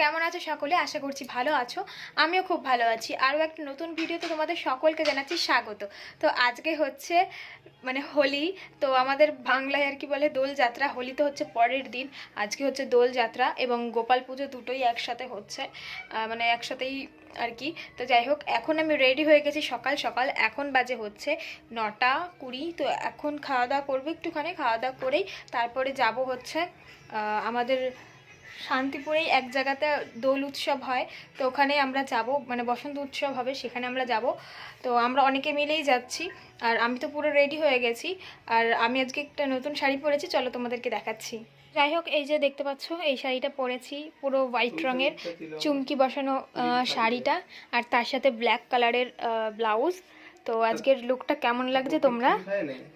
কেমন আছো সকলে? আশা করছি ভালো আছো। আমিও খুব ভালো আছি। আরও একটা নতুন ভিডিওতে তোমাদের সকলকে জানাচ্ছি স্বাগত। তো আজকে হচ্ছে মানে হোলি, তো আমাদের বাংলায় আর কি বলে দোল যাত্রা। হোলি তো হচ্ছে পরের দিন। আজকে হচ্ছে দোল যাত্রা এবং গোপাল পুজো দুটোই একসাথে হচ্ছে মানে একসাথেই আর কি। তো যাই হোক, এখন আমি রেডি হয়ে গেছি সকাল সকাল। এখন বাজে হচ্ছে নটা কুড়ি। তো এখন খাওয়া দাওয়া করব একটুখানি, খাওয়া দাওয়া করেই তারপরে যাব হচ্ছে আমাদের শান্তিপুরেই এক জায়গাতে দোল উৎসব হয় তো ওখানে আমরা যাব মানে বসন্ত উৎসব হবে সেখানে আমরা যাব। তো আমরা অনেকে মিলেই যাচ্ছি আর আমি তো পুরো রেডি হয়ে গেছি আর আমি আজকে একটা নতুন শাড়ি পরেছি চলো তোমাদেরকে দেখাচ্ছি। যাই হোক এই যে দেখতে পাচ্ছ এই শাড়িটা পরেছি পুরো হোয়াইট রঙের চুমকি বসানো শাড়িটা আর তার সাথে ব্ল্যাক কালারের ব্লাউজ তো আজকের লুকটা কেমন লাগছে তোমরা?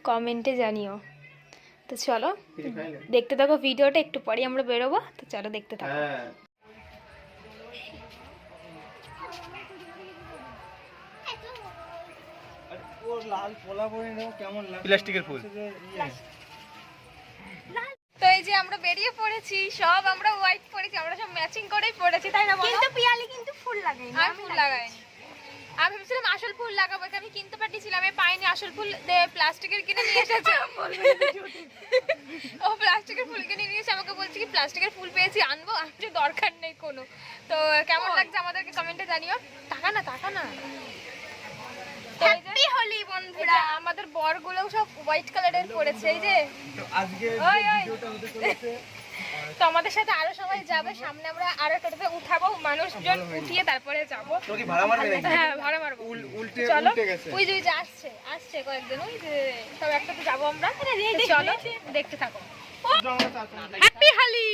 কমেন্টে জানিও। তো চলো দেখতে থাকো ভিডিওটা একটু পরেই আমরা বেরোবো। তো চলো দেখতে থাকো। হ্যাঁ। পরে প্লাস্টিকের ফুল। তো এই যে আমরা বেরিয়ে পড়েছি সব আমরা হোয়াইট পরেছি আমরা সব ম্যাচিং করেই পড়েছি তাই না কিন্তু পিয়ালি কিন্তু ফুল আমি ফুল লাগাইনি আমি ভেবেছিলাম আসল ফুল লাগাবো আমি কিনতে পাঠিয়েছিলাম আমি পাইনি আসল ফুল প্লাস্টিকের কিনে নিয়ে এসেছে ও প্লাস্টিকের ফুল কিনে নিয়ে এসে আমাকে বলছে কি প্লাস্টিকের ফুল পেয়েছি আনব আমি দরকার নেই কোনো। তো কেমন লাগছে আমাদেরকে? কমেন্টে জানিও। টাকা না টাকা না। হ্যাপি হোলি বন্ধুরা। আমাদের বরগুলো সব হোয়াইট কালারের পড়েছে এই যে। আজকে ওই, ওই। ভিডিওটা হতে চলেছে তো আমাদের সাথে আরও সবাই যাবে। সামনে আমরা আরও টোটোতে উঠাবো মানুষজন উঠিয়ে তারপরে যাব। তো কি ভাড়া মারবে নাকি? হ্যাঁ ভাড়া মারবো। চলো। ওই যে আসছে আসছে কয়েকজন। ওই যে সব একসাথে যাব আমরা। চলো দেখতে থাকো। হ্যাপি হালি?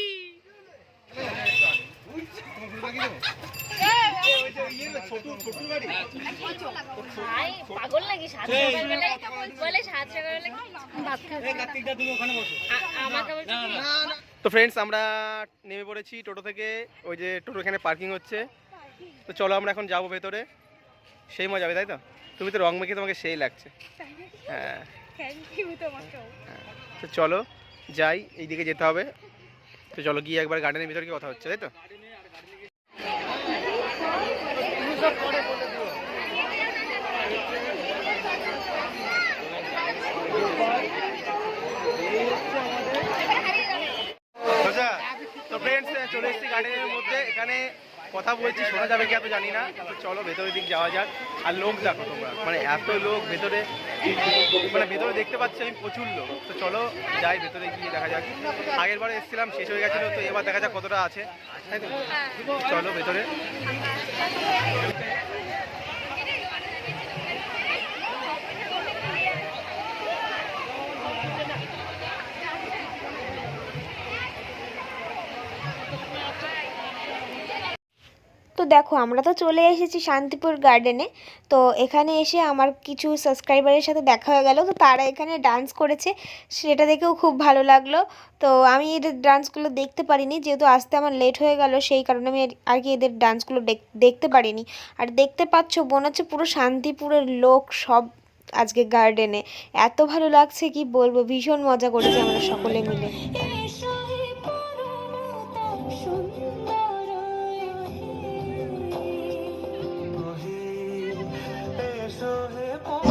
তো ফ্রেন্ডস আমরা নেমে পড়েছি টোটো থেকে। ওই যে টোটো এখানে পার্কিং হচ্ছে। তো চলো আমরা এখন যাব ভেতরে। সেই মজা হবে তাই তো? তুমি তো রং মেখে তোমাকে সেই লাগছে। হ্যাঁ। তোমাকেও। তো চলো। যাই, এইদিকে যেতে হবে। তো চলো গিয়ে একবার গার্ডেনের ভিতরে কথা হচ্ছে, তাই তো? তো ফ্রেন্ডস চলে এসেছি গার্ডেনের মধ্যে। এখানে কথা বলছি, শোনা যাবে কি এত জানি না চলো ভেতরের দিক যাওয়া যাক। আর লোক দেখো তোমরা মানে এত লোক ভেতরে মানে ভেতরে দেখতে পাচ্ছি আমি প্রচুর লোক। তো চলো যাই ভেতরে গিয়ে দেখা যাক। আগের বারে এসেছিলাম, শেষ হয়ে গেছিল, তো এবার দেখা যাক কতটা আছে। তাই তো? চলো ভেতরে। দেখো, আমরা তো চলে এসেছি শান্তিপুর গার্ডেনে তো এখানে এসে আমার কিছু সাবস্ক্রাইবারের সাথে দেখা হয়ে গেল। তো তারা এখানে ডান্স করেছে, সেটা দেখেও খুব ভালো লাগল। তো আমি এদের ডান্সগুলো দেখতে পারিনি, যেহেতু আসতে আমার লেট হয়ে গেল, সেই কারণে আমি আর- কি এদের ডান্সগুলো দেখ- দেখতে পারিনি। আর দেখতে পাচ্ছ, মনে হচ্ছে পুরো শান্তিপুরের লোক সব আজকে গার্ডেনে এত ভালো লাগছে, কি বলব? ভীষণ মজা করেছি আমরা সকলে মিলে।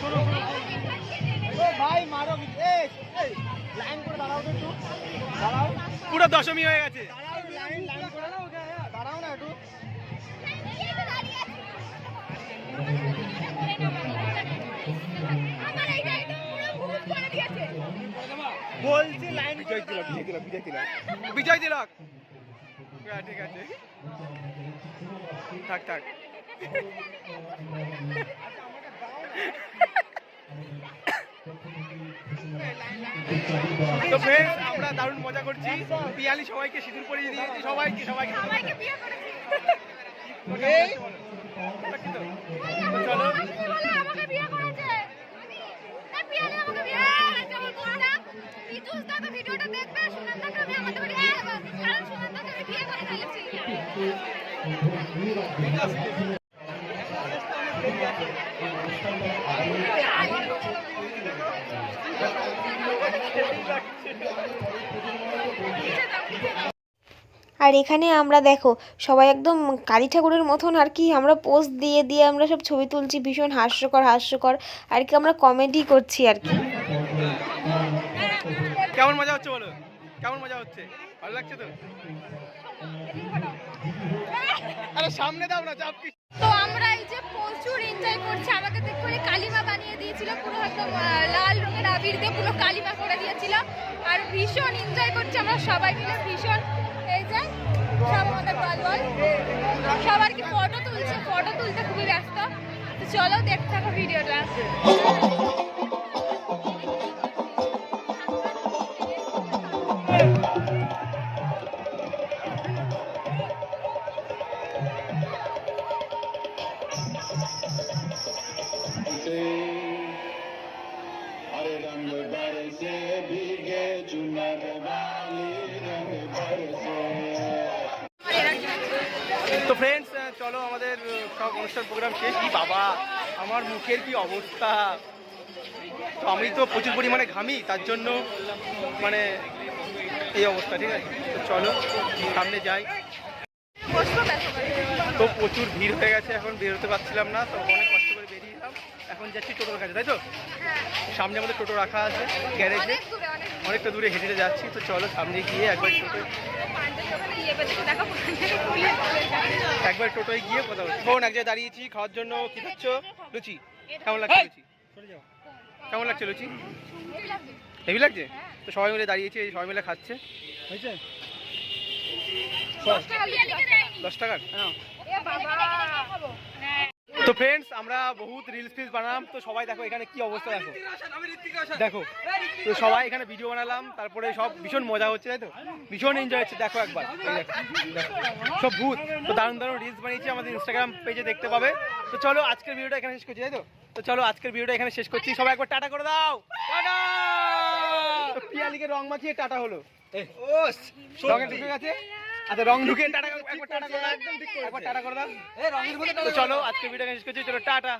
শোনো। ও ভাই মারো। লাইন করে দাঁড়াও তো একটু। দাঁড়াও। পুরো দশমী হয়ে গেছে। তিলক বিজয় তিলক বিজয় তিলক। হ্যাঁ ঠিক আছে। থাক থাক। তো ফ্রেন্ডস আমরা দারুণ মজা করছি। পিয়ালি সবাইকে সিঁদুর পরিয়ে দিয়েছি। সবাইকে সবাইকে। সবাইকে বিয়ে করেছি এই, তো চলো বলে আমাকে বিয়ে করেছে এই পিয়ালি আমাকে বিয়ে করেছে আমার বোনটা ইতুস দা তো ভিডিওটা দেখবে সুনন্দাকে আমি আমাদের বাড়ি নিয়ে যাব কারণ সুনন্দাকে আমি বিয়ে করে ফেলেছি আর এখানে আমরা দেখো, সবাই একদম কালী ঠাকুরের মতন, আর কি আমরা পোস্ট দিয়ে দিয়ে আমরা সব ছবি তুলছি, ভীষণ হাস্যকর হাস্যকর, আর কি আমরা কমেডি করছি আর কি। কেমন মজা হচ্ছে বলো? কেমন মজা হচ্ছে? ভালো লাগছে তো? আরে সামনে দাও না, চাপ তো আমরা এই যে প্রচুর এনজয় করছি, আমাকে তো করে কালিমা বানিয়ে দিয়েছিল, পুরো একদম লাল রঙের আবির দিয়ে পুরো কালিমা করে দিয়েছিল। আর ভীষণ এনজয় করছি আমরা সবাই মিলে, ভীষণ। এই যে, সব আমাদের বল বল সবার কি ফটো তুলছে? ফটো তুলতে খুবই ব্যস্ত। তো চলো দেখতে থাকো ভিডিওটা সব অনুষ্ঠান প্রোগ্রাম শেষ। কি বাবা, আমার মুখের কি অবস্থা? তো আমি তো প্রচুর পরিমাণে ঘামি, তার জন্য মানে এই অবস্থা, ঠিক আছে? তো চলো, সামনে যাই। তো প্রচুর ভিড় হয়ে গেছে, এখন বেরোতে পারছিলাম না, তো অনেক কষ্ট করে এখন যাচ্ছি টোটোর কাছে তাই তো? সামনে আমাদের টোটো রাখা আছে গ্যারেজে। অনেকটা দূরে হেঁটে হেঁটে যাচ্ছি তো চলো সামনে গিয়ে একবার টোটো ইয়ে একবার টোটোয় গিয়ে কথা বলছি। ফোন এক জায়গায় দাঁড়িয়েছি খাওয়ার জন্য কি খাচ্ছ? লুচি। কেমন লাগছে লুচি? কেমন লাগছে লুচি? হেভি লাগছে? তো সবাই মিলে দাঁড়িয়েছি এই সবাই মিলে খাচ্ছে। হয়েছে? দশ টাকার এ বাবা। তো ফ্রেন্ডস আমরা বহুত রিলস ফিলস বানালাম। তো সবাই দেখো এখানে কি অবস্থা দেখো। দেখো তো সবাই এখানে ভিডিও বানালাম তারপরে সব ভীষণ মজা হচ্ছে তাই তো? ভীষণ এনজয় হচ্ছে দেখো একবার। সব ভূত। তো দারুণ দারুণ রিলস বানিয়েছি আমাদের ইনস্টাগ্রাম পেজে দেখতে পাবে। তো চলো আজকের ভিডিওটা এখানে শেষ করছি তাই তো? তো চলো আজকের ভিডিওটা এখানে শেষ করছি। সবাই একবার টাটা করে দাও। টাটা! পিয়ালিকে রং মাখিয়ে টাটা হলো। ও রঙে ঢুকে গেছে? আচ্ছা রং ঢুকে টাটা একবার টাটা করে দাও একদম ঠিক করে একবার টাটা করে দাও। তো চলো আজকে ভিডিও শেষ করছি চলো টাটা।